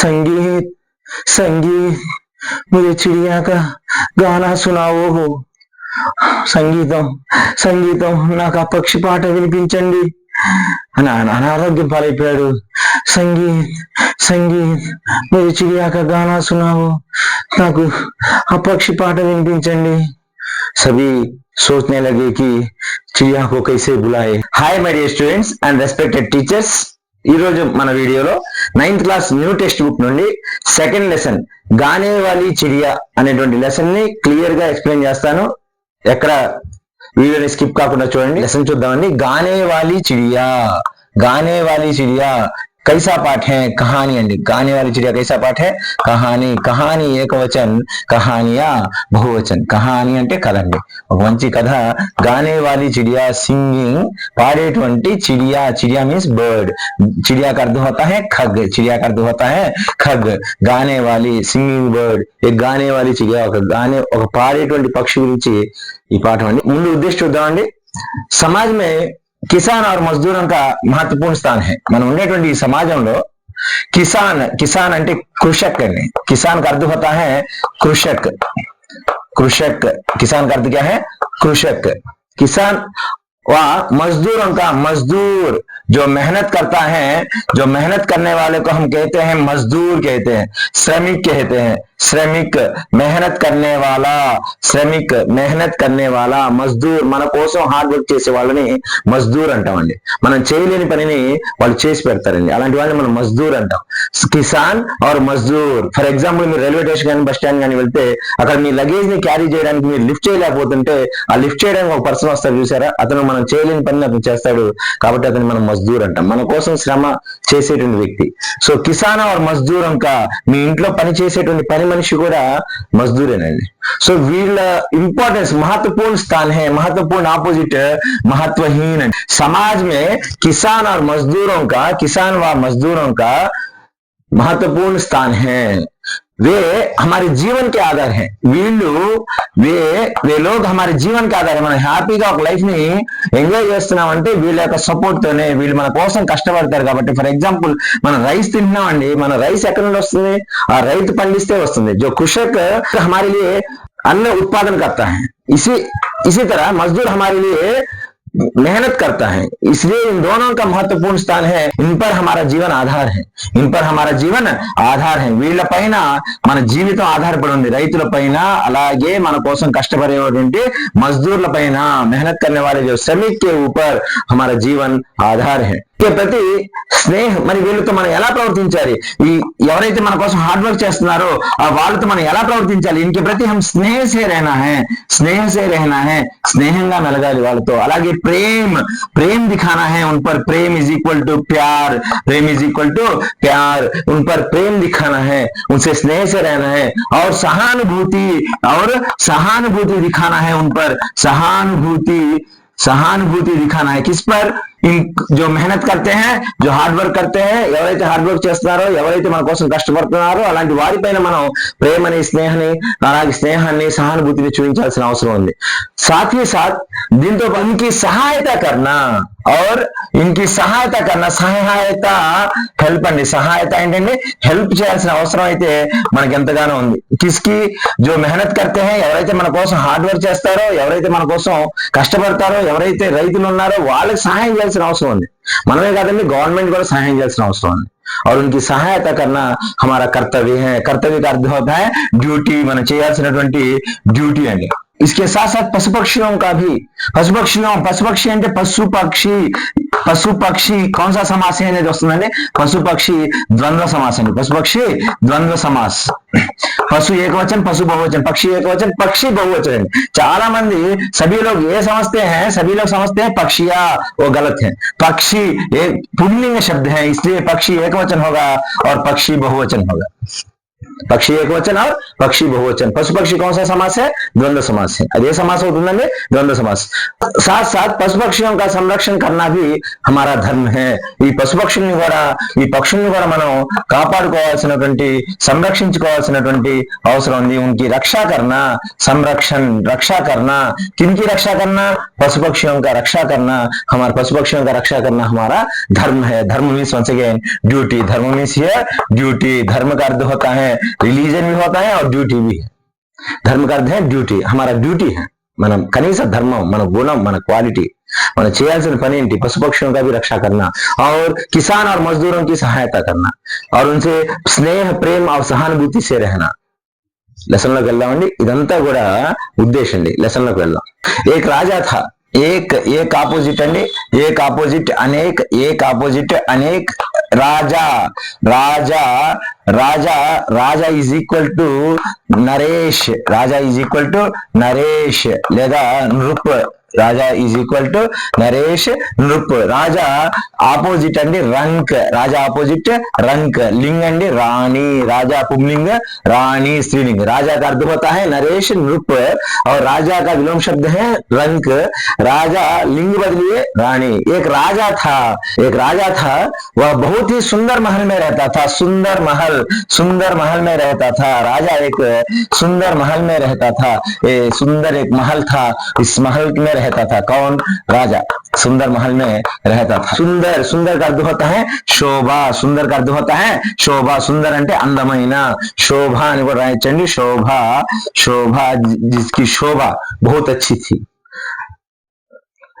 संगीत संगीत मुझे चिड़िया का गाना सुनाओ हो సంగీతం సంగీతం నాకు ఆ పక్షి పాట వినిపించండి అని ఆయన అనారోగ్యం పాలైపోయాడు సంగీత్ సంగీత్ మీరు చిడియాక గానా సునావు నాకు ఆ పక్షి పాట వినిపించండి सभी सोचने लगे कि चिड़िया को कैसे बुलाए hi my dear students and respected teachers ఈ రోజు మన వీడియోలో ninth class new text book నుండి సెకండ్ లెసన్ గానేవాలి చిడియా అనేటువంటి లెసన్ని క్లియర్గా ఎక్స్ప్లెయిన్ చేస్తాను. ఎక్కడ వీడియోని స్కిప్ కాకుండా చూడండి. లెసన్ చూద్దామండి. గానేవాలి చిడియా. గానేవాలి చిడియా. कैसा पाठ है कहानी अंडी गाने वाली चिड़िया कैसा पाठ है కహాని కహాని ఏకవచన్ కహానియా బహువచన్ కహాని అంటే కథ అండి ఒక మంచి కథ గానే వాలి చిడియా సింగింగ్ పాడేటువంటి చిడియా చిడియా మీన్స్ బర్డ్ चिड़िया का अर्थ होता है खग चिड़िया का अर्थ होता है खग గానే వాలి సింగింగ్ బర్డ్ ఏ గానే వాలి చిడియా ఒక గానే ఒక పాడేటువంటి పక్షి గురించి ఈ పాఠం అండి ముందు ఉద్దేశం చూద్దామండి సమాజ్ మే కిసాన్ और మజ్దూరం का महत्वपूर्ण स्थान है మనం ఉండేటువంటి ఈ సమాజంలో కిసాన్ కిసాన్ అంటే కృషక్ అండి కిసాన్ का अर्थ होता है कृषक कृषक किसान का अर्थ क्या है कृषक किसान व मजदूरों का मजदूर जो मेहनत करता है जो मेहनत करने वाले को हम कहते हैं मजदूर कहते हैं श्रमिक कहते हैं శ్రమిక్ మెహనత్ కర్నే వాలా శ్రమిక్ మెహనత్ కర్నే వాలా మజ్దూర్ మన కోసం హార్డ్ వర్క్ చేసే వాళ్ళని మజ్దూర్ అంటామండి. మనం చేయలేని పనిని వాళ్ళు చేసి పెడతారండి. అలాంటి వాళ్ళని మనం మజ్దూర్ అంటాం. కిసాన్ ఆర్ మజ్దూర్. ఫర్ ఎగ్జాంపుల్ మీరు రైల్వే స్టేషన్ కానీ బస్ స్టాండ్ కానీ వెళ్తే అక్కడ మీ లగేజ్ని క్యారీ చేయడానికి మీరు లిఫ్ట్ చేయలేకపోతుంటే ఆ లిఫ్ట్ చేయడానికి ఒక పర్సన్ వస్తారు చూసారా? అతను మనం చేయలేని పని అతను చేస్తాడు కాబట్టి అతను మనం మజ్దూర్ అంటాం. మన కోసం శ్రమ చేసేటువంటి వ్యక్తి. సో కిసాన్ ఆర్ మజ్దూర్ ఇంకా మీ ఇంట్లో పని చేసేటువంటి పని మనిషి కూడా మజ్దూరేనండి సో వీళ్ళ ఇంపార్టెన్స్ महत्वपूर्ण स्थान है महत्वपूर्ण ऑपोजिट महत्वहीन है। समाज में किसान और मजदूरों का किसान व मजदूरों का महत्वपूर्ण स्थान है वे हमारे जीवन के आधार हैं వీళ్ళు వే వే లోగ్ హమారే జీవన్ కే ఆధార్ మనం హ్యాపీగా ఒక లైఫ్ ని ఎంజాయ్ చేస్తున్నామంటే వీళ్ళ యొక్క సపోర్ట్ తోనే వీళ్ళు మన కోసం కష్టపడతారు కాబట్టి ఫర్ ఎగ్జాంపుల్ మనం రైస్ తింటున్నామండి మన రైస్ ఎక్కడ నుండి వస్తుంది ఆ రైతు పండిస్తే వస్తుంది जो कृषक हमारे लिए अन्न उत्पादन करता है इसी इसी तरह मजदूर हमारे लिए मेहनत करता है इसलिए इन दोनों का महत्वपूर्ण स्थान है इन पर हमारा जीवन आधार है इन पर हमारा జీవన్ ఆధార్ है వీళ్ళ పైన మన జీవితం ఆధారపడి ఉంది రైతుల పైన అలాగే మన కోసం కష్టపడేటువంటి మజ్దూర్ల పైన మెహనత్ करने वाले जो श्रमिक के ऊपर हमारा जीवन आधार है के ప్రతి స్నేహ మరి వీళ్ళతో మనం ఎలా ప్రవర్తించాలి ఈ ఎవరైతే మన కోసం హార్డ్ వర్క్ చేస్తున్నారో వాళ్ళతో మనం ఎలా ప్రవర్తించాలి ఇంకే ప్రతి హం స్నేహసే రహనా హే స్నేహసే రహనా హే స్నేహంగా మెలగాలి వాళ్ళతో అలాగే ప్రేమ్ ప్రేమ్ దిఖానా హే ఉన్ per prem is equal to pyaar prem is equal to pyaar ఉన్ పర్ ప్రేమ్ దిఖానా హే उनसे स्नेह से रहना है और सहानुभूति और सहानुभूति दिखाना है उन पर सहानुभूति सहानुभूति दिखाना है किस पर జో మెహనత్ కర్తే హై హార్డ్ వర్క్ కర్తే ఎవరైతే హార్డ్ వర్క్ చేస్తున్నారో ఎవరైతే మన కోసం కష్టపడుతున్నారో అలాంటి వారిపైన మనం ప్రేమని స్నేహాన్ని అలాగే స్నేహాన్ని సహానుభూతిని చూపించాల్సిన అవసరం ఉంది. సాత్వి సాత్ దీంతో పనికి సహాయత కర్ణ. और इनकी सहायता करना సహాయత హెల్ప్ అండి సహాయత ఏంటంటే హెల్ప్ చేయాల్సిన అవసరం అయితే మనకి ఎంతగానో ఉంది కిస్కి జో మెహనత్ కర్తే హై ఎవరైతే మన కోసం హార్డ్ వర్క్ చేస్తారో ఎవరైతే మన కోసం కష్టపడతారో ఎవరైతే రైతులు ఉన్నారో వాళ్ళకి సహాయం చేయాల్సిన అవసరం ఉంది మనమే కాదండి గవర్నమెంట్ కూడా సహాయం చేయాల్సిన అవసరం ఉంది और उनकी सहायता करना हमारा कर्तव्य है कर्तव्य का अर्थ होता है ड्यूटी మనం చేయాల్సినటువంటి డ్యూటీ అండి इसके साथ साथ पशु पक्षियों का भी। पशु पक्षियों पशु पक्षी पशु पक्षी पशु पक्षी कौन सा समास है అనేది पशु पक्षी द्वंद्व समास है पशु पक्षी द्वंद्व समास। पशु एक वचन पशु बहुवचन, पक्षी एक वचन पक्षी बहुवचन। चारा మంది सभी लोग ये समझते हैं, सभी लोग समझते हैं पक्षिया वो गलत है। पक्षी एक पुण्य शब्द है, इसलिए पक्षी एकवचन होगा और पक्षी बहुवचन होगा। पक्षी एक वचन और पक्षी बहुवचन। पशु पक्षी कौन सा समास है? द्वंद्व समास है। अरे समास उद्वंद द्वंद्व समास। साथ साथ पशु पक्षियों का संरक्षण करना भी हमारा धर्म है। ఈ పశు పక్షుల్ని కూడా ఈ పక్షుల్ని కూడా మనం కాపాడుకోవాల్సినటువంటి సంరక్షించుకోవాల్సినటువంటి అవసరం ఉంది ఉనికి రక్షా కర్ణ సంరక్షణ రక్షా करना पशु पक्षियों का रक्षा करना। हमारे पशु पक्षियों का रक्षा करना हमारा धर्म है। धर्म मीन्स वंस अगेन ड्यूटी धर्म मीन्स हियर ड्यूटी धर्म का अर्थ होता है रिलीजन भी होता है और ड्यूटी भी है। ధర్మ అర్థం డ్యూటీ హమారా డ్యూటీ మనం కనీస ధర్మం మన గుణం మన క్వాలిటీ మనం చేయాల్సిన పని ఏంటి పశుపక్షిयों का भी रक्षा करना और किसान और मजदूरों की सहायता करना और उनसे स्नेह सहानुभूति से रहना। లెసన్లోకి వెళ్దామండి ఇదంతా కూడా ఉద్దేశం అండి లెసన్లోకి వెళ్దాం ఏక్ రాజా ఏక్ ఏక్ ఆపోజిట్ అండి ఏక్ ఆపోజిట్ అనేక్ ఏక్ ఆపోజిట్ అనేక్ రాజా రాజా రాజా రాజా is equal to Naresh Raja is equal to Naresh లేదా నృప్. రాజా is equal to Naresh నృప్ Raja opposite అండి రంక్ రాజా ఆపోజిట్ రంక్ లింగ్ అండి రాణి రాజా पुंलिंग रानी स्त्रीलिंग राजा का अर्थ होता है नरेश नृप और राजा का विलोम शब्द है रंक राजा लिंग बदलिए रानी एक राजा था एक राजा था वह बहुत ही सुंदर महल में रहता था सुंदर महल सुंदर महल में रहता था राजा एक सुंदर महल में रहता था ये सुंदर एक महल था इस महल में रहता था कौन राजा सुंदर महल में रहता था सुंदर सुंदर का अर्थ होता है శోభ సుందర్ का अर्थ होता है శోభ సుందర్ అంటే అందమైన శోభ అని కూడా రాయొచ్చండి శోభ శోభ जिसकी शोभा बहुत अच्छी थी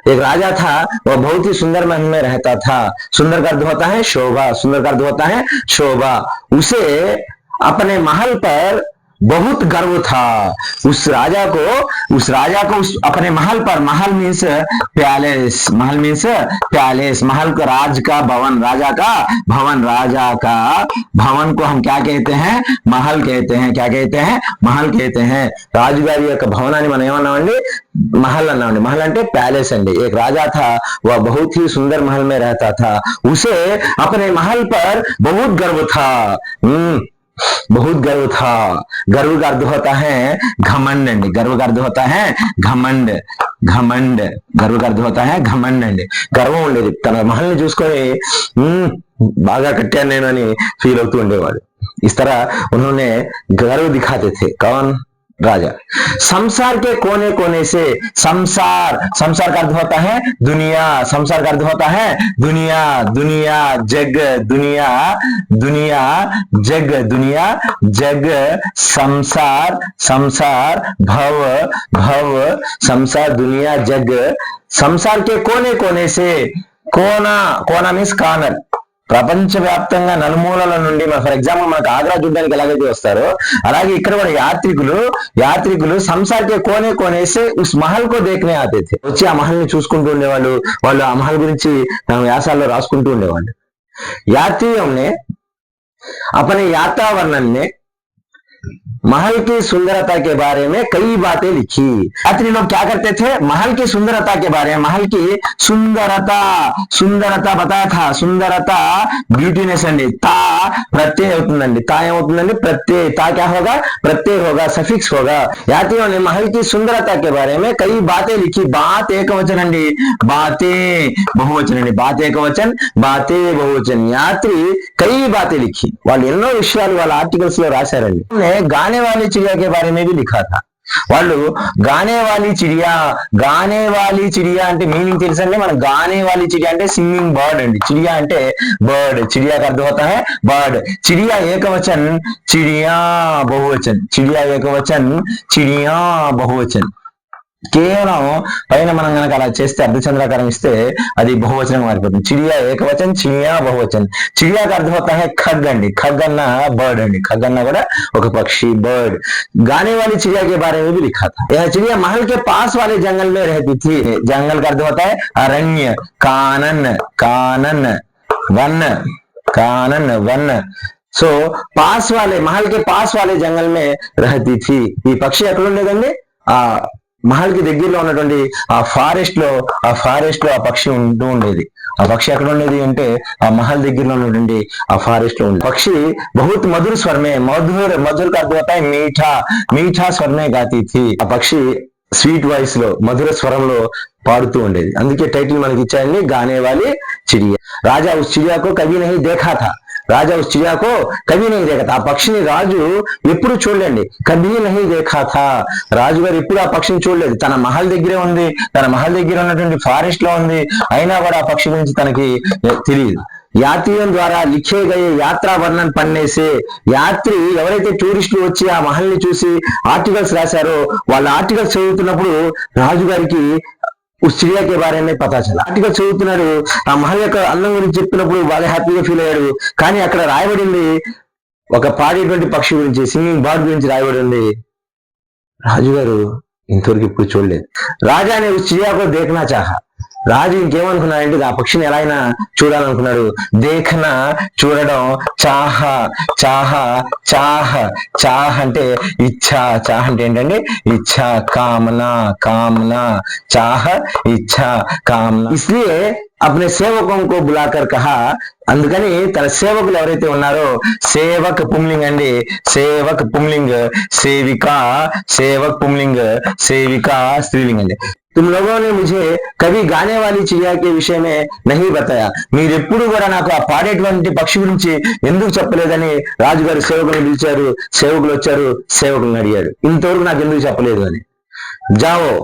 एक राजा था वह बहुत ही सुंदर महल में रहता था सुंदर का अर्थ होता है शोभा सुंदर का अर्थ होता है शोभा उसे अपने महल पर बहुत गर्व था उस राजा को उस राजा को उस अपने महल पर महल मीन्स पैलेस महल मीन्स पैलेस महल का राज का भवन राजा का भवन राजा का भवन को हम क्या कहते हैं महल कहते हैं क्या कहते हैं महल कहते हैं రాజుగారి యొక్క భవనాన్ని మనం ఏమన్నామండి महल అన్నామండి महल అంటే ప్యాలెస్ అండి एक राजा था वह बहुत ही सुंदर महल में रहता था उसे अपने महल पर बहुत गर्व था हम्म बहुत गर्व था गर्व का अर्थ होता है घमंड अंडी गर्व का अर्थ होता है घमंड घमंड गर्व का अर्थ होता है घमंड అండి గర్వం ఉండేది తన మహల్ని చూసుకొని "మ్మ్, బాగా కట్టాను నేను అని ఫీల్ అవుతూ ఉండేవాడు इस तरह उन्होंने गर्व दिखाते थे कौन राजा। संसार के कोने कोने से संसार संसार का अर्थ होता है दुनिया, संसार का अर्थ होता है दुनिया दुनिया, जग, दुनिया दुनिया, जग दुनिया, जग, संसार संसार, भव भव, संसार, दुनिया, जग। संसार के कोने कोने से कोना कोना मीन्स कानर। ప్రపంచవ్యాప్తంగా నలుమూలల నుండి ఫర్ ఎగ్జాంపుల్ మనకు ఆగ్రా చూడడానికి ఎలాగైతే వస్తారో అలాగే ఇక్కడ కూడా యాత్రికులు యాత్రికులు సంసార్కే కోనే కోనేసి ఉస్ మహల్ కో దేఖనే ఆతే थे వచ్చి ఆ మహల్ ని చూసుకుంటూ ఉండేవాళ్ళు వాళ్ళు ఆ మహల్ గురించి తమ వ్యాసాల్లో రాసుకుంటూ ఉండేవాళ్ళు यात्रियों ने अपने यात्रा वर्णन में महल की सुंदरता के बारे में कई बातें लिखी यात्री लोग क्या करते थे महल की सुंदरता के बारे में महल की सुंदरता सुंदरता बताया था सुंदरता ब्यूटीनेस అండి తా ప్రత్యయ అవుతుందండి తా ఏమవుతుందండి ప్రత్యయ తా क्या होगा प्रत्यय होगा सफिक्स होगा यात्रियों ने महल की सुंदरता के बारे में कई बातें लिखी बात एक वचन అండి बातें बहुवचन అండి बात एक वचन बातें बहुवचन यात्री कई बातें लिखी వాళ్ళు ఎన్నో విషయాలు వాళ్ళ ఆర్టికల్స్ లో రాశారండి उन्होंने गाने वाली चिड़िया के बारे में भी लिखा था వాళ్ళు గానే వాలి చిడియా గానే వాలి చిడియా అంటే మీనింగ్ తెలుసండి మన గానే వాలి చిడియా అంటే సింగింగ్ బర్డ్ అండి చిడియా అంటే బర్డ్ చిడియా का अर्थ होता है बर्ड चिड़िया एकवचन चिड़िया बहुवचन चिड़िया एकवचन चिड़िया बहुवचन కేవలం పైన మనం కనుక అలా చేస్తే అర్ధచంద్రాకారం ఇస్తే అది బహువచనం మారిపోతుంది చిడియా ఏకవచన్ చిడియా బహువచన్ చిడియా का अर्थ होता है खग అండి खग అన్న బర్డ్ అండి खग అన్న కూడా ఒక పక్షి बर्ड गाने वाली चिड़िया के बारे में भी लिखा था यह चिड़िया महल के पास वाले जंगल में रहती थी जंगल का अर्थ होता है अरण्य कानन कानन वन कानन वन సో పాస్ వాలే మహల్ కే పాస్ వాలే జంగల్ మే రహతి థీ ఈ పక్షి ఎక్కడ ఉండేదండి ఆ మహల్కి దగ్గరలో ఉన్నటువంటి ఆ ఫారెస్ట్లో ఆ ఫారెస్ట్లో ఆ పక్షి ఉంటూ ఉండేది. ఆ పక్షి ఎక్కడ ఉండేది అంటే ఆ మహల్ దగ్గరలో ఉన్నటువంటి ఆ ఫారెస్ట్లో ఉండేది. పక్షి బహుత్ మధుర స్వర్మే మధుర మధుర అర్థమవుతా మీఠా మీఠా స్వర్మే గాతి ఆ పక్షి స్వీట్ వాయిస్లో మధుర స్వరంలో పాడుతూ ఉండేది. అందుకే టైటిల్ మనకి ఇచ్చాయని గానేవాలి చిడియా. రాజా ఉస్ చిడియాకు కవి నహి దేఖాథా. రాజా వచ్చి కవి నహి దేఖత ఆ పక్షిని రాజు ఎప్పుడు చూడండి కవి నహి దేఖాత రాజుగారు ఎప్పుడు ఆ పక్షిని చూడలేదు. తన మహల్ దగ్గరే ఉంది. తన మహల్ దగ్గర ఉన్నటువంటి ఫారెస్ట్లో ఉంది. అయినా కూడా ఆ పక్షి గురించి తనకి తెలియదు. యాత్రియం ద్వారా లిఖే గయే యాత్రా వర్ణన్ పన్నేసే యాత్రి ఎవరైతే టూరిస్టులు వచ్చి ఆ మహల్ని చూసి ఆర్టికల్స్ రాశారో వాళ్ళ ఆర్టికల్స్ చదువుతున్నప్పుడు రాజుగారికి ఉస్ చిడియా కే బారే మే పతా చలా ఆర్టికల్ చదువుతున్నాడు ఆ మహల్ యొక్క అందం గురించి చెప్పినప్పుడు బాగా హ్యాపీగా ఫీల్ అయ్యాడు కానీ అక్కడ రాయబడింది ఒక పాడేటువంటి పక్షి గురించి సింగింగ్ బర్డ్ గురించి రాయబడి ఉంది రాజుగారు ఇంతవరకు ఇప్పుడు చూడలేదు రాజా అనే ఉస్ చిడియా దేఖనా చాహా రాజు ఇంకేమనుకున్నాడంటే ఆ పక్షిని ఎలా అయినా చూడాలనుకున్నాడు. దేఖన చూడడం చాహ చాహ చాహ చాహ అంటే ఇచ్ఛ. చాహ అంటే ఏంటంటే ఇచ్ఛ కామన కామన చాహ ఇచ్చా కామన. ఇస్లియే అప్నే సేవకం కో బులాకర్ కహా. అందుకని తన సేవకులు ఎవరైతే ఉన్నారో సేవక్ పుంలింగ్ అండి. సేవక్ పుంలింగ్ సేవిక సేవక్ పుంలింగ్ సేవిక స్త్రీలింగ్ అండి. तुम लोगों ने मुझे कभी गाने वाली चिड़िया के विषय में नहीं बताया మీరెప్పుడు కూడా నాకు ఆ పాడేటువంటి పక్షి గురించి ఎందుకు చెప్పలేదని రాజుగారి సేవకులు పిలిచారు సేవకులు వచ్చారు సేవకులను అడిగాడు ఇంతవరకు నాకు ఎందుకు చెప్పలేదు అని జావో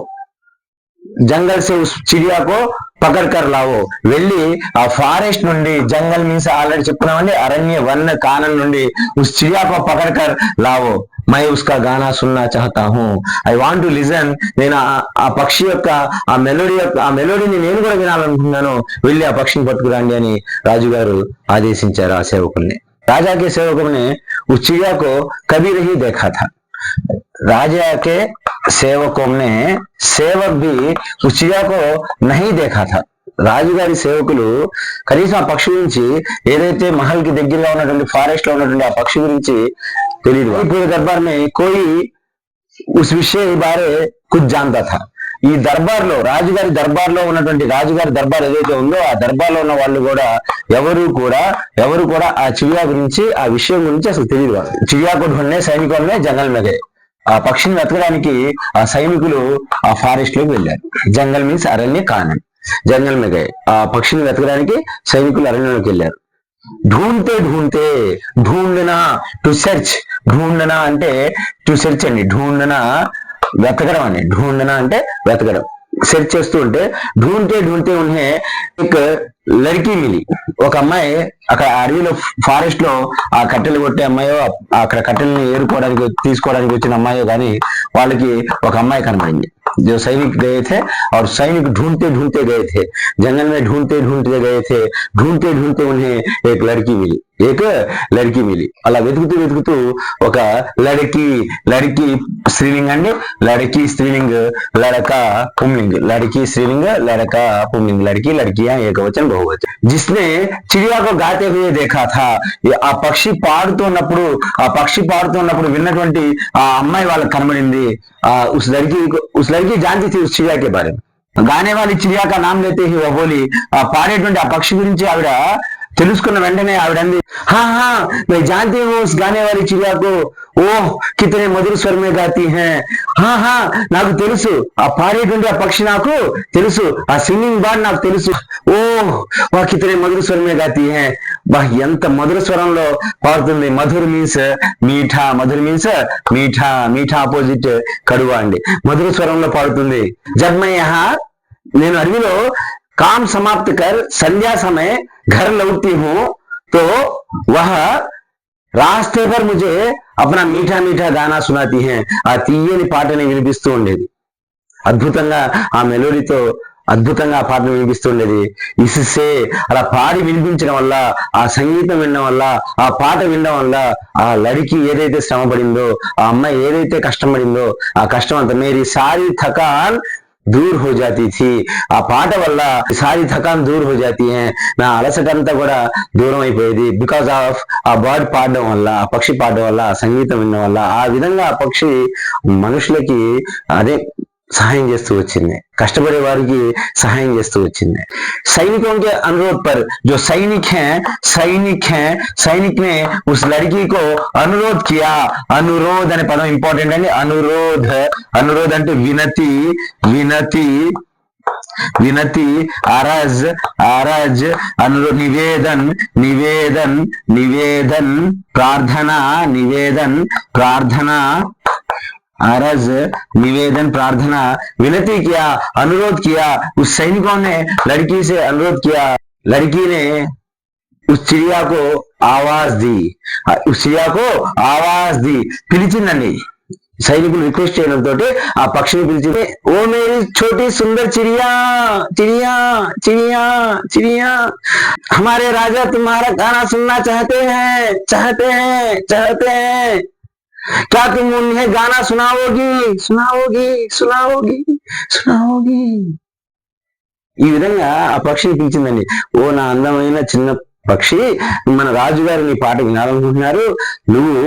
జంగల్ సే ఉస్ చిడియాకో పకడ్ కర్ లావో వెళ్ళి ఆ ఫారెస్ట్ నుండి జంగల్ మీన్స్ ఆల్రెడీ చెప్పుకున్నామండి అరణ్య వన్న కానం నుండి ఉస్ చిడియాకో పకడ్ కర్ లావో మై ఉస్కా గానా సున్నా చాహతా హూ ఐ వాంట్ టు లిజన్ నేను ఆ- ఆ పక్షి యొక్క ఆ మెలోడీ యొక్క ఆ మెలోడీని నేను కూడా వినాలనుకుంటున్నాను వెళ్ళి ఆ పక్షిని పట్టుకురండి అని రాజుగారు ఆదేశించారు ఆ సేవకుల్ని రాజాకే సేవకుల్ని ఉస్ చిడియా को कभी नहीं देखा था राजा के सेवकों ने सेवक भी उस चिड़िया को नहीं देखा था రాజుగారి సేవకులు కనీసం ఆ పక్షి గురించి ఏదైతే మహల్కి దగ్గరగా ఉన్నటువంటి ఫారెస్ట్లో ఉన్నటువంటి ఆ పక్షి గురించి తెలియదు ఇప్పుడు దర్బార్ మే కోయి ఉస్ విషయ బారే కుచ్ జాంతా థా. ఈ దర్బార్లో రాజుగారి దర్బార్లో ఉన్నటువంటి రాజుగారి దర్బార్ ఏదైతే ఉందో ఆ దర్బార్లో ఉన్న వాళ్ళు కూడా ఎవరు కూడా ఎవరు కూడా ఆ చిడియా గురించి ఆ విషయం గురించి అసలు తెలియదు వాళ్ళు చిడియా సైనికులనే జంగల్ మెగే ఆ పక్షిని వెతకడానికి ఆ సైనికులు ఆ ఫారెస్ట్లోకి వెళ్ళారు. జంగల్ మీన్స్ అరణ్య కానం జంగల్ మీద ఆ పక్షిని వెతకడానికి సైనికులు అరణ్యంలోకి వెళ్ళారు. ఢూంటే ఢూంటే ఢూండనా టు సెర్చ్ ఢూండనా అంటే టు సెర్చ్ అండి. ఢూండనా వెతకడం అండి. ఢూండనా అంటే వెతకడం. సెర్చ్ చేస్తూ ఉంటే ఢూంటే ఢూంటే ఉన్హే లడికి మిలి. ఒక అమ్మాయి అక్కడ అడవిలో ఫారెస్ట్లో ఆ కట్టెలు కొట్టే అమ్మాయో అక్కడ కట్టెల్ని ఏరుకోవడానికి తీసుకోవడానికి వచ్చిన అమ్మాయో కానీ వాళ్ళకి ఒక అమ్మాయి కనబడింది. जो सैनिक गए थे और सैनिक ढूंढते ढूंढते गए थे। जंगल में ढूंढते ढूंढते गए थे ढूंढते ढूंढते उन्हें एक लड़की मिली ఏక లడికి మిలి అలా వెతుకుతూ వెతుకుతూ ఒక లడికి లడికి స్త్రీలింగ్ అండి లడికి స్త్రీలింగ్ లడక పుంలింగ్ లడికి స్త్రీలింగ్ లడక పుంలింग లడికి లడికియా ఏకవచన బహువచన జిస్నే చిడియాకు గాతే హుయే దేఖా థా ఆ పక్షి పాడుతున్నప్పుడు ఆ పక్షి పాడుతున్నప్పుడు విన్నటువంటి ఆ అమ్మాయి వాళ్ళకి కనబడింది ఆ ఉస్ లడికి ఉస్ లడికి लड़की जानती थी उस चिड़िया के बारे में గానే వాళ్ళ చిడియా కా నామ్ లేతే హి వో బోలి ఆ పాడేటువంటి ఆ పక్షి గురించి ఆవిడ తెలుసుకున్న వెంటనే ఆవిడంది హా హా మే జాంతే ఓ గానే వారి చిరియాకు. ఓ కితనే మధుర స్వరమే గాతి హే. హా హా నాకు తెలుసు ఆ పాడేటువంటి ఆ పక్షి నాకు తెలుసు ఆ సింగింగ్ బాడ్ నాకు తెలుసు. ఓ వా కితనే మధుర స్వరమే గాతి హే. బా ఎంత మధుర స్వరంలో పాడుతుంది. మధుర మీన్స్ మీఠా మధుర మీన్స్ మీఠా మీఠా ఆపోజిట్ కడువా అండి. మధుర స్వరంలో పాడుతుంది జగ్మయ్య నేను అడవిలో काम समाप्त कर संध्या समय घर लौटती हूँ तो वह రాస్తే पर मुझे अपना मीठा मीठा गाना सुनाती हैं ఆ తీయని పాటని వినిపిస్తూ ఉండేది అద్భుతంగా ఆ మెలోడీతో అద్భుతంగా ఆ పాటను వినిపిస్తూ ఉండేది ఇసుసే అలా పాడి వినిపించడం వల్ల ఆ సంగీతం వినడం వల్ల ఆ పాట వినడం వల్ల ఆ లడికి ఏదైతే శ్రమ పడిందో ఆ అమ్మాయి ఏదైతే కష్టపడిందో ఆ కష్టం అంతా మేరీ సారీ థకాన్ దూర్ హో జాతీ థీ ఆ పాట వల్ల సారీ థకాన్ దూర్ హో జాతీ హై నా అలసట అంతా కూడా దూరం అయిపోయేది బికాస్ ఆఫ్ ఆ బర్డ్ పాడడం వల్ల ఆ పక్షి పాడడం వల్ల ఆ సంగీతం వినడం వల్ల ఆ విధంగా ఆ పక్షి మనుషులకి అదే సహాయం చేస్తూ వచ్చింది కష్టపడే వారికి సహాయం చేస్తూ వచ్చింది सैनिकों के अनुरोध पर जो सैनिक हैं सैनिक हैं सैनिक ने उस लड़की को अनुरोध किया अनुरोध అనే పదం ఇంపార్టెంట్ అండి అనురోధ అనురోధ్ అంటే వినతి వినతి వినతి అరజ్ అరజ్ అనురో నివేదన్ నివేదన్ నివేదన్ ప్రార్థన నివేదన్ ప్రార్థన अरज निवेदन प्रार्थना विनती किया अनुरोध किया उस सैनिकों ने लड़की से अनुरोध किया लड़की ने उस चिड़िया को आवाज दी उस चिड़िया को आवाज दी పిలిచిందండి సైనికులు రిక్వెస్ట్ చేయడంతో ఆ పక్షిని పిలిచి ఓ మేరీ छोटी सुंदर चिड़िया चिड़िया चिड़िया चिड़िया हमारे राजा तुम्हारा गाना सुनना चाहते हैं चाहते हैं चाहते हैं क्या तुम उन्हें गाना सुनाओगी सुनाओगी सुनाओगी सुनाओगी ఈ విధంగా ఆ పక్షిని పిలిచిందండి ఓ నా అందమైన చిన్న పక్షి మన రాజుగారు నీ పాట వినాలనుకుంటున్నారు నువ్వు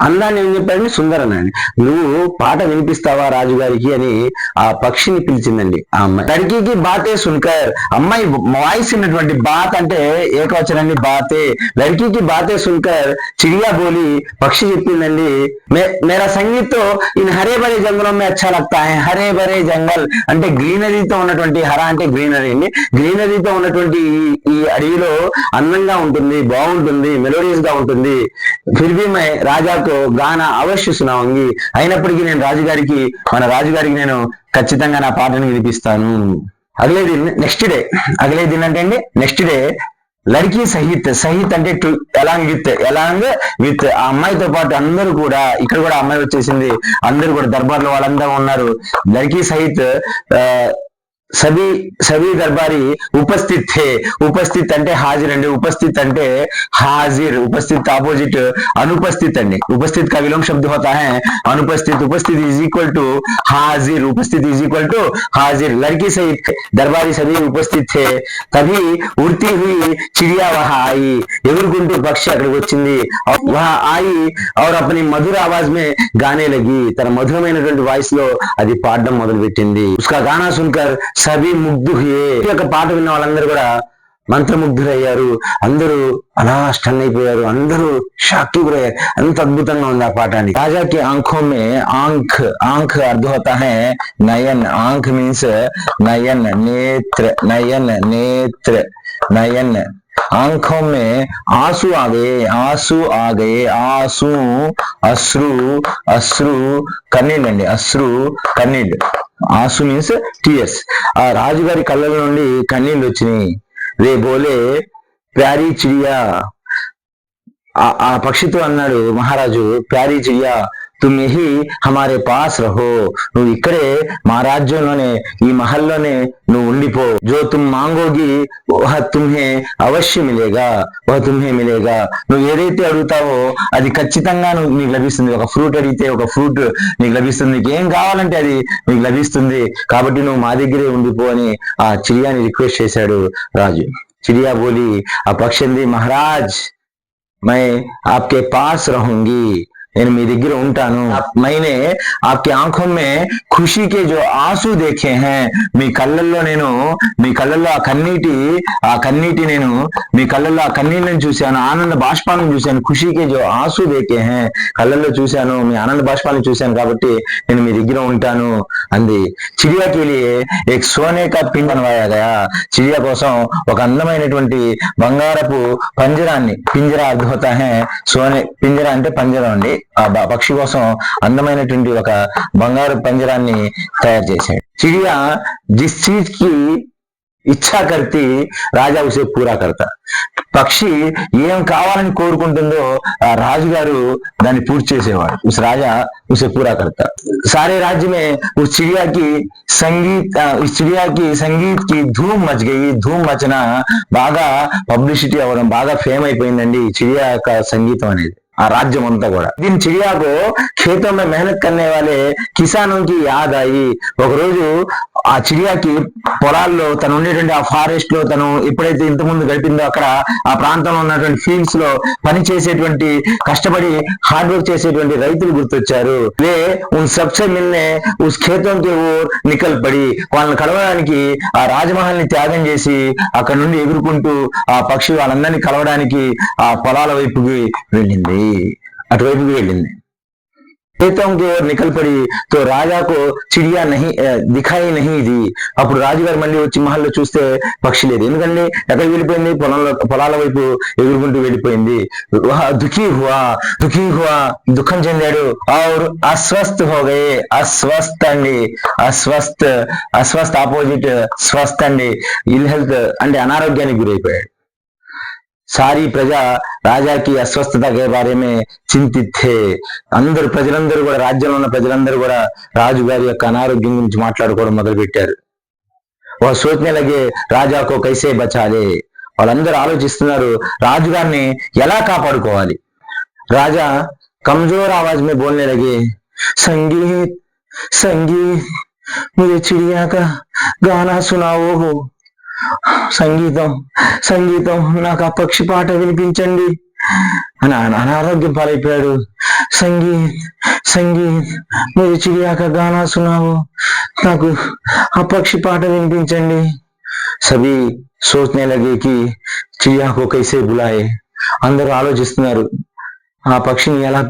అందాన్ని ఏం సుందరం అని. నువ్వు పాట వినిపిస్తావా రాజుగారికి అని ఆ పక్షిని పిలిచిందండి ఆ అమ్మాయి. లడికి బాతే సున్కర్. అమ్మాయి వాయిస్ ఉన్నటువంటి బాత్ అంటే ఏకవచనండి బాతే. లడికి బాతే సున్కర్ చిడియా బోలి పక్షి చెప్పిందండి. మేరా సంగీత్తో హరే భరే జంగలం మే అచ్చా లక్తా హరే భరే జంగల్ అంటే గ్రీనరీతో ఉన్నటువంటి హర అంటే గ్రీనరీ అండి. గ్రీనరీతో ఉన్నటువంటి ఈ అడవిలో అందంగా ఉంటుంది బాగుంటుంది మెలోడియస్గా ఉంటుంది ఫిర్బీ మై రాజాకు గానా అవశ్య సునావంగి అయినప్పటికీ నేను రాజుగారికి మన రాజుగారికి నేను ఖచ్చితంగా నా పాటను వినిపిస్తాను. అగలే దిన్ నెక్స్ట్ డే అగలే దిన్ అంటే అండి నెక్స్ట్ డే లడికి సహిత్ సహిత్ అంటే to along with along with. ఆ అమ్మాయితో పాటు అందరూ కూడా ఇక్కడ కూడా అమ్మాయి వచ్చేసింది. అందరూ కూడా దర్బార్లో వాళ్ళందరూ ఉన్నారు. లడికి సహిత్ ఆ, సభీ సభీ దర్బారీ ఉపస్థిత్ థే ఉపస్థిత్ అంటే హాజిర్ అండి ఉపస్థిత్ అంటే హాజిర్ ఉపస్థిత్ ఆపోజిట్ అనుపస్థిత్ అండి ఉపస్థిత్ का विलोम शब्द होता है अनुपस्थित उपस्थित इज इक्वल टू हाजिर उपस्थित इज इक्वल टू हाजिर लड़की सहित दरबारी सभी उपस्थित थे तभी उड़ती हुई चिड़िया वहां आई ఎగురుకుంటూ పక్షి అక్కడికి వచ్చింది వహా ఆయి और अपनी మధుర ఆవాజ్ మే గానే లగి తన మధురమైనటువంటి వాయిస్ లో అది పాడడం మొదలు పెట్టింది ఉస్కా గానా సున్కర్ సభీ ముగ్ధు హుయే ఈ యొక్క పాట విన్న వాళ్ళందరూ కూడా మంత్రముగ్ధులయ్యారు అందరూ అలా స్టన్ అయిపోయారు అందరూ షాక్ గురయ్యారు అంత అద్భుతంగా ఉంది ఆ పాట అని రాజాకి ఆంఖో మే ఆంఖ్ ఆంఖ్ అర్థ హోతా హై నయన్ ఆంఖ్ మీన్స్ నయన్ నేత్ర నయన్ నేత్ర నయన్ आंखों में आंसू आ गए आंसू आ गए आंसू अश्रु अश्रु కన్నీళ్ళు అండి అశ్రు కన్నీళ్ళు ఆసు మీన్స్ టీఎస్. ఆ రాజుగారి కళ్ళ నుండి కన్నీళ్ళు వచ్చినాయి. రే బోలే ప్యారీ చిడియా. ఆ- ఆ పక్షితో అన్నాడు మహారాజు ప్యారీ చిడియా. తుమ్ యహి హమారే పాస్ రహో నువ్వు ఇక్కడే మా రాజ్యంలోనే ఈ మహల్లోనే నువ్వు ఉండిపో జో తుమ్ మాంగోగి వహ తుమ్హే అవశ్య మిలేగా వహ తుమ్హే మిలేగా నువ్వు ఏదైతే అడుగుతావో అది ఖచ్చితంగా నువ్వు నీకు లభిస్తుంది ఒక ఫ్రూట్ అడిగితే ఒక ఫ్రూట్ నీకు లభిస్తుంది నీకు ఏం కావాలంటే అది నీకు లభిస్తుంది కాబట్టి నువ్వు మా దగ్గరే ఉండిపో అని ఆ చిడియాని రిక్వెస్ట్ చేశాడు రాజు చిడియా బోలి ఆ పక్షి అంది మహారాజ్ मैं आपके पास रहूंगी నేను మీ దగ్గర ఉంటాను. మైనే ఆప్కి ఆంఖో మే ఖుషి కే జో ఆసు దేఖే హే. మీ కళ్ళల్లో నేను మీ కళ్ళల్లో ఆ కన్నీటి ఆ కన్నీటి నేను మీ కళ్ళల్లో ఆ కన్నీళ్ళని చూశాను ఆనంద బాష్పాలను చూశాను ఖుషికే జో ఆసు దేఖే హే. కళ్ళల్లో చూశాను మీ ఆనంద బాష్పాలను చూశాను కాబట్టి నేను మీ దగ్గర ఉంటాను అంది. చిడియాకి ఏక్ సోనే కా పిండ్ అనవాయా చిడియా కోసం ఒక అందమైనటువంటి బంగారపు పంజరాన్ని పింజరా అద్భుత హే. సోనే పింజరా అంటే పంజరం అండి. ఆ బ- పక్షి కోసం అందమైనటువంటి ఒక బంగారు పంజరాన్ని తయారు చేశాడు చిడియా జిస్ చీజ్ కి ఇచ్చా కర్తి రాజా ఉసే పూరా కర్తా పక్షి ఏం కావాలని కోరుకుంటుందో ఆ రాజుగారు దాన్ని పూర్తి చేసేవాడు ఉస్ రాజా ఉసే పూరా కర్తా सारे राज्य में उस चिड़िया की संगीत आ, उस चिड़िया की संगीत की ధూమ్ మచ్ గయి ధూమ్ మచన బాగా పబ్లిసిటీ అవ్వడం బాగా ఫేమ్ అయిపోయిందండి ఈ చిడియా యొక్క సంగీతం అనేది ఆ రాజ్యం అంతా కూడా. దీని చిడియాకు ఖేతం మే మెహనత్ కన్నే వాళ్ళే కిసాన్కి యాద్ ఒక రోజు ఆ చిడియాకి పొలాల్లో తను ఉండేటువంటి ఆ ఫారెస్ట్లో తను ఎప్పుడైతే ఇంతకుముందు గడిపిందో అక్కడ ఆ ప్రాంతంలో ఉన్నటువంటి ఫీల్డ్స్లో పని చేసేటువంటి కష్టపడి హార్డ్ వర్క్ చేసేటువంటి రైతులు గుర్తొచ్చారు. వే ఉన్ సబ్సే మిల్నే ఉస్ ఖేతం కే ఊర్ నికల్ పడి వాళ్ళని కలవడానికి ఆ రాజమహల్ని త్యాగం చేసి అక్కడ నుండి ఎగురుకుంటూ ఆ పక్షి వాళ్ళందరినీ కలవడానికి ఆ పొలాల వైపుకి వెళ్ళింది. అటువైపుకి వెళ్ళింది खेतों की ओर निकल पड़ी तो राजा को चिड़िया नहीं अ, दिखाई नहीं दी అప్పుడు రాజుగారు మళ్ళీ వచ్చి మహల్లో చూస్తే పక్షి లేదు ఎందుకంటే ఎక్కడికి వెళ్ళిపోయింది పొలంలో పొలాల వైపు ఎగురుకుంటూ వెళ్ళిపోయింది వహ దుఃఖీ హువా దుఃఖీ హువా దుఃఖం చెందాడు ఔర్ అస్వస్థ హోగే అస్వస్థ అండి అస్వస్థ అస్వస్థ ఆపోజిట్ స్వస్థ అండి ఇల్ హెల్త్ అంటే అనారోగ్యానికి గురైపోయాడు సారీ ప్రజా రాజాకి అస్వస్థత కే బారే మే చింతిత్ థే అందరు ప్రజలందరూ కూడా రాజ్యంలో ఉన్న ప్రజలందరూ కూడా రాజుగారి యొక్క అనారోగ్యం గురించి మాట్లాడుకోవడం మొదలు పెట్టారు ఓ సోచనే లగే రాజాకో కైసే బచాలే వాళ్ళందరూ ఆలోచిస్తున్నారు రాజుగారిని ఎలా కాపాడుకోవాలి రాజా కమజోర్ ఆవాజ్ में बोलने लगे संगीत संगीत मुझे चिड़िया का गाना सुनाओ हो సంగీతం సంగీతం నాకు ఆ పక్షి పాట వినిపించండి. అని అనారోగ్యం పాలైపోయాడు. సంగీత్ సంగీత్ మీరు చిడియాక గానా సునావు నాకు ఆ పక్షి పాట వినిపించండి. సభీ సోచనే లగేకి చిడియాకు కైసే బులాయే అందరూ ఆలోచిస్తున్నారు ఆ పక్షిని ఎలా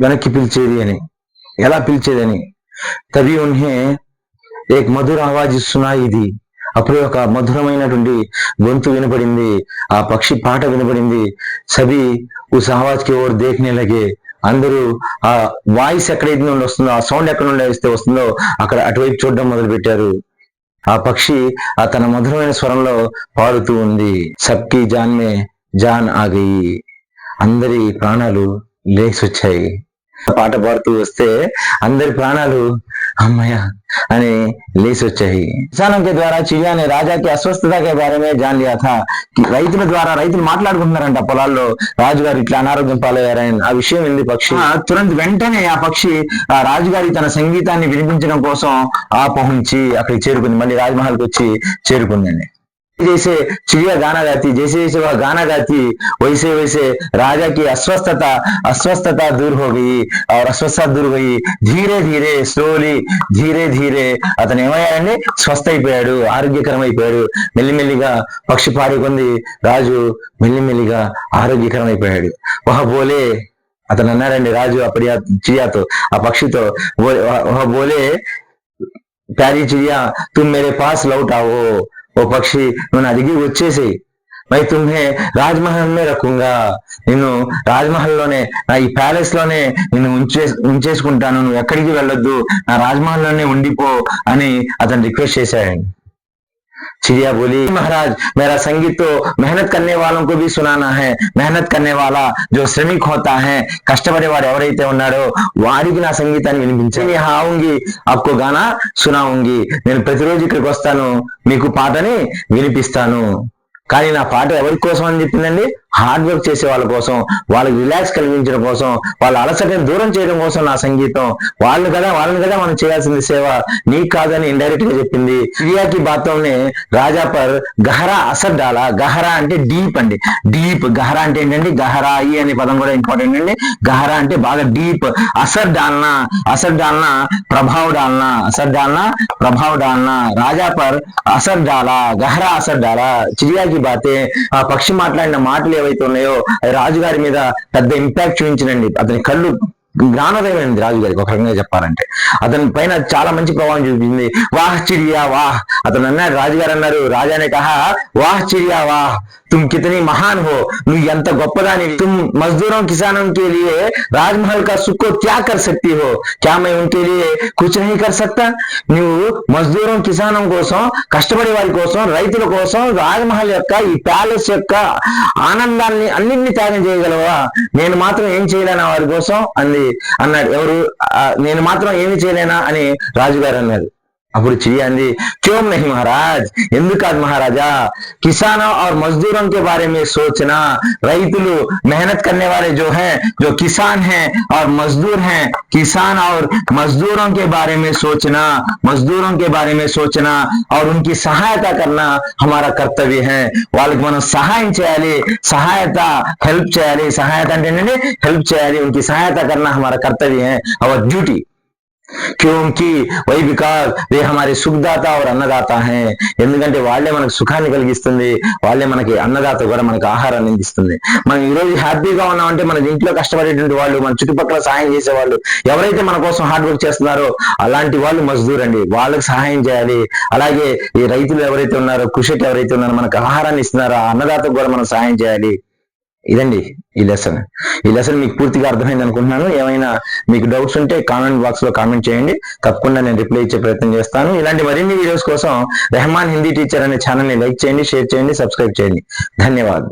వెనక్కి పిలిచేది అని ఎలా పిలిచేదని తవి ఉన్హే ఏక్ మధుర ఆవాజ్ సునాయి ఇది అప్పుడే ఒక మధురమైనటువంటి గొంతు వినపడింది. ఆ పక్షి పాట వినపడింది. సభి ఉస్ ఆవాజ్కి ఓర్ దేఖనే లగే అందరూ ఆ వాయిస్ ఎక్కడైతే నుండి వస్తుందో ఆ సౌండ్ ఎక్కడ నుండి వస్తే వస్తుందో అక్కడ అటువైపు చూడడం మొదలు పెట్టారు ఆ పక్షి ఆ తన మధురమైన స్వరంలో పాడుతూ ఉంది. సబ్కి జాన్ మే జాన్ ఆగయి అందరి ప్రాణాలు లేచి వచ్చాయి పాట పాడుతూ వస్తే అందరి ప్రాణాలు అమ్మయ్యా. అని లేచి వచ్చాయి కిసానం ద్వారా చిరియా అనే రాజాకి అస్వస్థత కే బారమే జాన్ లియా థా రైతుల ద్వారా రైతులు మాట్లాడుకుంటున్నారంట పొలాల్లో. రాజుగారు ఇట్లా అనారోగ్యం పాలయ్యారని. ఆ విషయం వెళ్ళి పక్షి? తురంత వెంటనే ఆ పక్షి ఆ రాజుగారి తన సంగీతాన్ని వినిపించడం కోసం ఆపహించి అక్కడికి చేరుకుంది. మళ్ళీ రాజ్మహల్కి వచ్చి చేరుకుందండి. जैसे चिड़िया गाना गाती जैसे जैसे वह गाना गाती वैसे वैसे राजा की अस्वस्थता अस्वस्थता दूर हो गई और अस्वस्थता दूर हुई ధీరే ధీరే స్లోలీ ధీరే ధీరే అతను ఏమయ్యాడండి స్వస్థ అయిపోయాడు ఆరోగ్యకరం అయిపోయాడు మెల్లిమెల్లిగా పక్షి పాడుకుంది రాజు మెల్లిమెల్లిగా ఆరోగ్యకరం అయిపోయాడు వహ బోలే అతను అన్నాడండి రాజు అప్పటి ఆ చిడియాతో ఆ పక్షితో "वो- वह बोले ప్యారీ చిడియా తుమ్ మేరే పాస్ లౌట్ ఆవో ఓ పక్షి నువ్వు అడిగి వచ్చేసి. మై తుమ్హే రాజ్మహల్ మే రకుంగా నిన్ను రాజ్మహల్లోనే నా ఈ ప్యాలెస్లోనే నిన్ను ఉంచే ఉంచేసుకుంటాను. నువ్వు ఎక్కడికి వెళ్ళొద్దు. నా రాజ్మహల్లోనే ఉండిపో అని అతను రిక్వెస్ట్ చేశాడు चिड़िया बोली महाराज मेरा संगीत तो मेहनत करने वालों को भी सुनाना है। मेहनत करने वाला जो श्रमिक होता है కష్టపడేవాడు ఎవరైతే ఉన్నాడో వారికి నా సంగీతాన్ని వినిపించండి హావుంగి అప్పు గానా సునావుంగి నేను ప్రతిరోజు ఇక్కడికి వస్తాను మీకు పాటని వినిపిస్తాను। కానీ నా పాట ఎవరి కోసం అని చెప్పిందండి? హార్డ్ వర్క్ చేసే వాళ్ళ కోసం వాళ్ళకి రిలాక్స్ కలిగించడం కోసం వాళ్ళ అలసటని దూరం చేయడం కోసం నా సంగీతం. వాళ్ళు కదా వాళ్ళని కదా మనం చేయాల్సింది సేవ. నీకు కాదని ఇండైరెక్ట్గా చెప్పింది సిరియాకి బాత్లోనే రాజాపర్ గహరా అసర్ డాలా. గహరా అంటే డీప్ అండి. డీప్ గహరా అంటే ఏంటంటే గహరాయి అనే పదం కూడా ఇంపార్టెంట్ అండి. గహరా అంటే బాగా డీప్ అసర్ డాల్నా అసర్ డాల్నా ప్రభావ్ డాల్నా. అసర్ డాల్నా ప్రభావ్ డాల్నా. రాజాపర్ అసర్ డాలా గహరా అసర్ డాలా. చిరియాకి బాతే ఆ పక్షి మాట్లాడిన మాటలు ఏవైతే ఉన్నాయో రాజుగారి మీద పెద్ద ఇంపాక్ట్ చూపించినండి అతని కళ్ళు జ్ఞానదేవైనది రాజుగారికి ఒక రకంగా చెప్పాలంటే. అతని పైన చాలా మంచి ప్రభావం చూపించింది వాహ్ చిడియా వాహ్. అతను అన్నాడు రాజుగారు అన్నారు రాజానే కహా వాహ్ చిడియా వాహ్. తుమ్ కితని మహాన్ హో. నువ్వు ఎంత గొప్పదాని తుమ్ మజ్దూరం కిసానం కే రాజ్మహల్ కా సుక్కో త్యా కర్ సక్తి హో? క్యా మై ఉంకే లియే కుచ్ కర్ సక్తా? నువ్వు మజ్దూరం కిసానం కోసం కష్టపడే వారి కోసం రైతుల కోసం రాజ్మహల్ యొక్క ఈ ప్యాలెస్ యొక్క ఆనందాన్ని అన్నింటినీ త్యాగం చేయగలవా? నేను మాత్రం ఏం చేయలేనా వారి కోసం అంది. అన్నాడు. ఎవరు? ఆ, నేను మాత్రం ఏమి చేయలేనా అని రాజుగారు అన్నారు. अब चिड़िया ने क्यों नहीं महाराज? हिंदुकाद महाराजा, किसानों और मजदूरों के बारे में सोचना, रईतुलु मेहनत करने वाले जो हैं, जो किसान हैं और मजदूर हैं, किसान और मजदूरों के बारे में सोचना, मजदूरों के बारे में सोचना और उनकी सहायता करना हमारा कर्तव्य है। वाले मन सहाय चाहिए सहायता, हेल्प चाहिए सहायता हेल्प चाहिए उनकी सहायता करना हमारा कर्तव्य है। కర్తవ్యం ड्यूटी క్యూంకి వై బికాస్ వే హమారి సుఖదాత और అన్నదాత హే ఎందుకంటే వాళ్ళే మనకు సుఖాన్ని కలిగిస్తుంది వాళ్ళే మనకి అన్నదాత కూడా మనకి ఆహారాన్ని అందిస్తుంది. మనం ఈ రోజు హ్యాపీగా ఉన్నామంటే మన ఇంట్లో కష్టపడేటువంటి వాళ్ళు మన చుట్టుపక్కల సహాయం చేసే వాళ్ళు ఎవరైతే మన కోసం హార్డ్ వర్క్ చేస్తున్నారో అలాంటి వాళ్ళు మజ్దూర్ అండి. వాళ్ళకి సహాయం చేయాలి. అలాగే ఈ రైతులు ఎవరైతే ఉన్నారో కృషికి ఎవరైతే ఉన్నారో మనకు ఆహారాన్ని ఇస్తున్నారో ఆ అన్నదాతకు కూడా మనం సహాయం చేయాలి. ఇదండి ఈ లెసన్ ఈ లెసన్ మీకు పూర్తిగా అర్థమైంది అనుకుంటున్నాను. ఏమైనా మీకు డౌట్స్ ఉంటే కామెంట్ బాక్స్లో కామెంట్ చేయండి. తప్పకుండా నేను రిప్లై ఇచ్చే ప్రయత్నం చేస్తాను. ఇలాంటి మరిన్ని వీడియోస్ కోసం రెహమాన్ హిందీ టీచర్ అనే ఛానల్ని లైక్ చేయండి షేర్ చేయండి సబ్స్క్రైబ్ చేయండి. ధన్యవాదాలు.